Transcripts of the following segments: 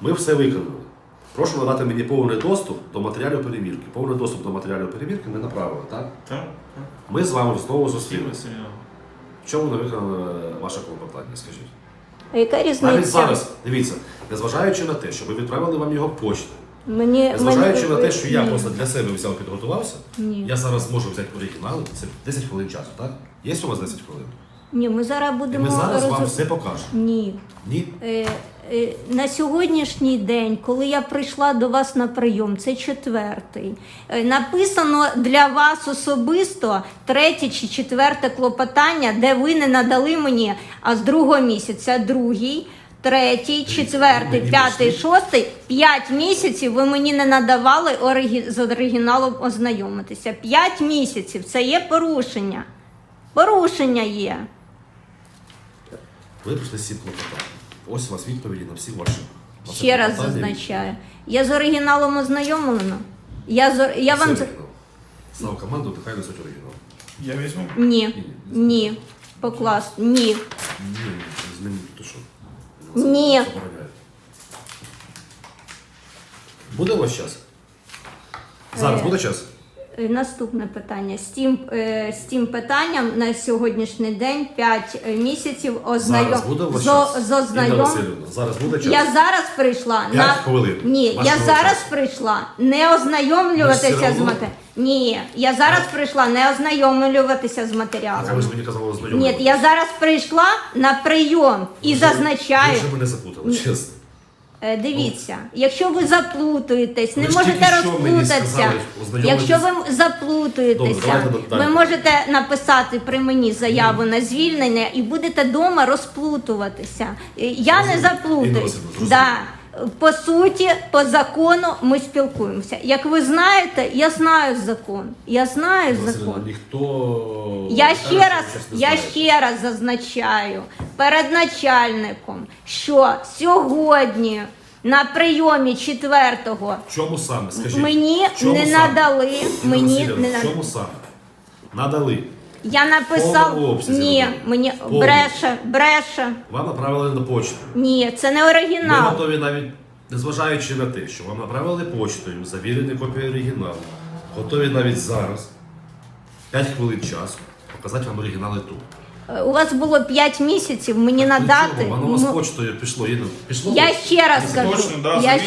Ми все виконали. Прошу надати мені повний доступ до матеріалів перевірки. Повний доступ до матеріалів перевірки ми направили, так? Так, так. Ми з вами знову зустрілися. В чому не виконали ваше клопотання, скажіть? А яка Навіть зараз, дивіться, незважаючи на те, що ви відправили вам його почтою, Мені, незважаючи мені- на те, що я Ні. просто для себе взяв підготувався, Ні. я зараз можу взяти оригінал, це 10 хвилин часу, так? Є у вас 10 хвилин? Ні, ми зараз будемо ми зараз вам роз- все покажемо. Ні. Ні? Е, е, на сьогоднішній день, коли я прийшла до вас на прийом, це четвертий. е, Написано для вас особисто третє чи четверте клопотання, де ви не надали мені, а з другого місяця другий. Третій, четвертий, мені п'ятий, прийшли. шостий, п'ять місяців ви мені не надавали орigi- з оригіналом ознайомитися. П'ять місяців це є порушення. Порушення є. Ви прийшли всі клопотання. Ось у вас відповіді на всі ваші. на Ще раз клопотання. зазначаю. Я з оригіналом ознайомлена. Я, з, ор- я Все вам. з- оригінал. Став команду, нехай несуть оригінал. Я візьму. Ні. Ні. Поклас. Ні. Ні, ні, з ним то що? Ні. Забороняють. Буде у вас час? Зараз Е. буде час? Е, Наступне питання. З тим, е, з тим питанням на сьогоднішній день 5 місяців ознайом... Зараз буде у вас час? з Інна ознайом... Васильівна, зараз буде час? Я зараз прийшла П'ять на хвилин. ні, я Вашого зараз часу. прийшла не Ви ознайомлюватися з одно? мате. Ні, я зараз прийшла не ознайомлюватися з А ви матеріалами. ж мені казали ознайомлювати. Ні, я зараз прийшла на прийом і Ви зазначаю. вже мене запутали, чесно. Е, Дивіться, якщо ви заплутуєтесь, не Ви ж можете що мені розплутатися. сказали, ознайомитись. Якщо ви заплутуєтеся, Добре, давайте далі. ви можете написати при мені заяву на звільнення і будете вдома розплутуватися. Е, Я не Зрозуміло. Заплутаюсь. Зрозуміло. Да. По суті, по закону ми спілкуємося. Як ви знаєте, я знаю закон. Я знаю закон. ніхто... Я ще раз, я ще раз зазначаю перед начальником, що сьогодні на прийомі четвертого В чому саме, скажіть? мені В чому не саме? надали. Інна Мені Василівна, не В надали. чому саме? Надали. Я написав обсязі ні, надали. мені повному. бреше, бреше. Вам направили на почту. Ні, це не Ми оригінал. готові навіть, незважаючи на те, що вам направили почтою, завірені копії оригіналу, готові навіть зараз, 5 хвилин часу, показати вам оригінали тут. У вас було 5 місяців мені надати. Нічого, Воно у вас почтою пішло. Іно, пішло? Я ще раз Точно, кажу, да, я,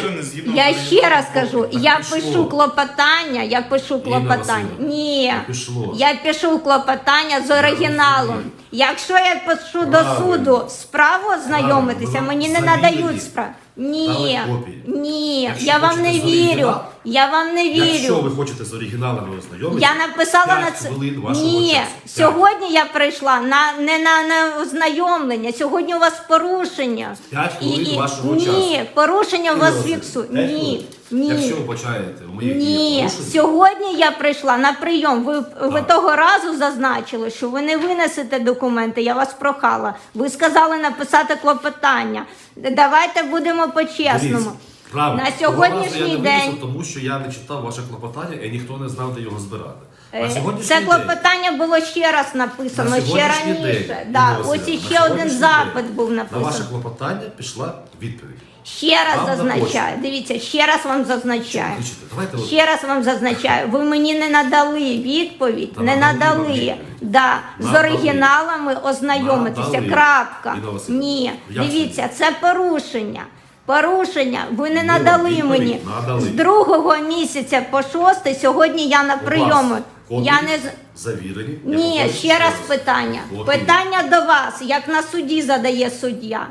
я ще раз кажу, я пішло. пишу клопотання, я пишу клопотання. Ні, пішло. я пишу клопотання з оригіналом. Якщо я пишу до суду справу ознайомитися, Правильно. мені не надають справу. Ні, копії. ні, Якщо я вам не хочете з вірю. оригіналу, Я вам не Якщо вірю. ви хочете з оригіналами ознайомитися, Я написала п'ять на це. хвилин вашого Ні, часу. сьогодні я прийшла на не на, на ознайомлення. Сьогодні у вас порушення. П'ять хвилин вашого ні, часу. порушення у вас фіксують. п'ять Ні, хвилин. Ні. Якщо ви почаєте у моїх діях Ні, порушення, сьогодні я прийшла на прийом. Ви, ви Так. того разу зазначили, що ви не винесете документи. Я вас прохала. Ви сказали написати клопотання. Давайте будемо по-чесному. Дивіться, правильно. На Того разу сьогоднішній я не винесу, день- тому що я не читав ваше клопотання і ніхто не знав, де його збирати. Е, сьогоднішній Це день- клопотання було ще раз написано, На ще сьогоднішній раніше. день, да, ось Василівна, іще на один сьогоднішній запит день був На ваше клопотання пішла відповідь. Ще раз Вам на зазначаю. Дивіться, ще раз вам зазначаю. Давайте от- Ще раз вам зазначаю, ви мені не надали відповідь, Та не надали вам надали. відповідь. Да, з Надали. оригіналами ознайомитися. Надали. Крапка. Василівна, Ні, як це дивіться, це порушення. Порушення. Ви не надали відповідь мені надали. з другого місяця по шостий. Сьогодні я на У прийому. Вас Я не завірені. Ні, я ще раз питання. Копії. Питання до вас, як на суді задає суддя.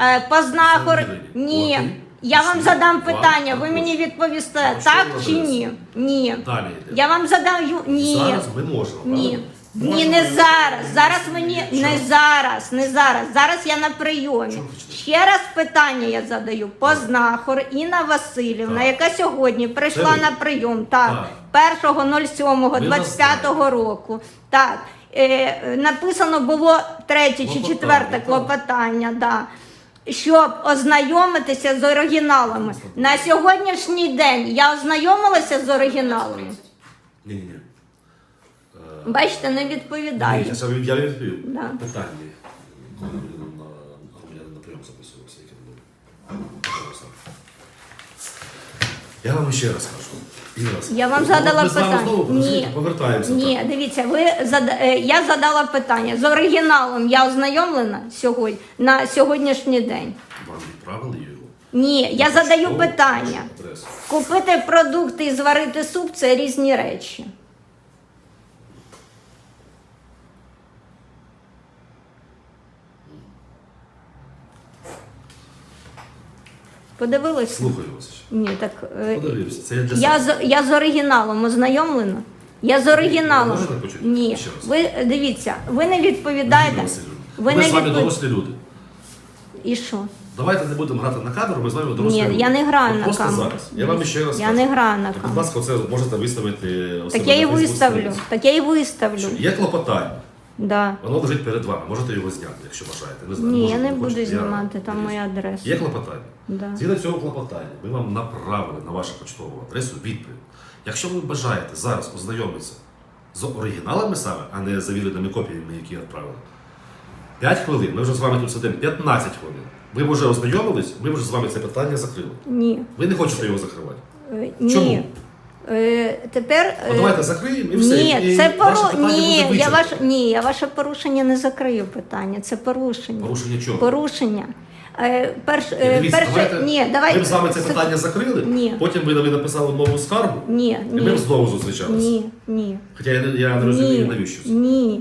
Е, Познахор, Завірені. ні. Копії. Я вам задам питання, ви мені відповісте, так чи ні? Ні. Далі йде. Я вам задаю ні. Зараз ми можемо. Ні. Ні, не зараз. Зараз мені не зараз, не зараз. Зараз я на прийомі. Ще раз питання я задаю. Познахор Інна Васильівна, яка сьогодні прийшла на прийом. Так, Так. 1.07.25 року. Так. Е, написано було третє чи четверте клопотання. Да. Щоб ознайомитися з оригіналами. На сьогоднішній день я ознайомилася з оригіналами. Ні, ні, ні. Бачите, не Ні, відповідає. я сам- я відповів. Да. Питання. Коли людина на на прийом записувався, яке було. Я вам ще раз кажу. Я вам задала ми з вами питання. знову, Ні. повертаємося. Ні, дивіться, ви зада... е, я задала питання з оригіналом. Я ознайомлена сьогодні на сьогоднішній день. Вам відправили його. Ні, я задаю питання. Адресу. Купити продукти і зварити суп це різні речі. Подивилися? Слухаю вас. Ні, так е, Подивився. Це я для я себе. з я з оригіналом ознайомлена. Я з оригіналом. Можете почути? Ні, Ще раз. ви дивіться, ви не відповідаєте. Ви Ми не з вами відпов- дорослі люди. І що? Давайте не будемо грати на камеру, ми з вами дорослі Ні, люди. я не граю От на просто камеру. зараз. Я вам ще раз Я кажу. не граю на Будь камеру. ласка, це можете виставити у Так себе я і виставлю. сторінці. Так я і виставлю. Є клопотання. Да. Воно лежить перед вами. Можете його зняти, якщо бажаєте. Не знаю, Ні, може, я не буду хочете. Я- знімати, там моя адреса. Є клопотання. Да. Згідно цього клопотання, ми вам направили на вашу почтову адресу відповідь. Якщо ви бажаєте зараз ознайомитися з оригіналами саме, а не завіреними копіями, які відправили, 5 хвилин, ми вже з вами тут сидимо 15 хвилин. Ви вже ознайомились, ми вже з вами це питання закрили. Ні. Ви не хочете його закривати. Е, Ні. Чому? Е, тепер. Е, давайте закриємо і все. Ні, і це ваше пору... питання Ні, буде я ваш... вичерпане. Ні, я ваше порушення не закрию питання. Це порушення. Порушення чого? Порушення. Е, перш... Ні, е, дивіться, перше... давайте, Ні, давайте. Ми б з вами це питання закрили, Ні. потім ви ви написали нову скаргу, Ні, і ми ні. знову зустрічалися. Ні, ні. Хоча я не, я не розумію, Ні, навіщо це. ні.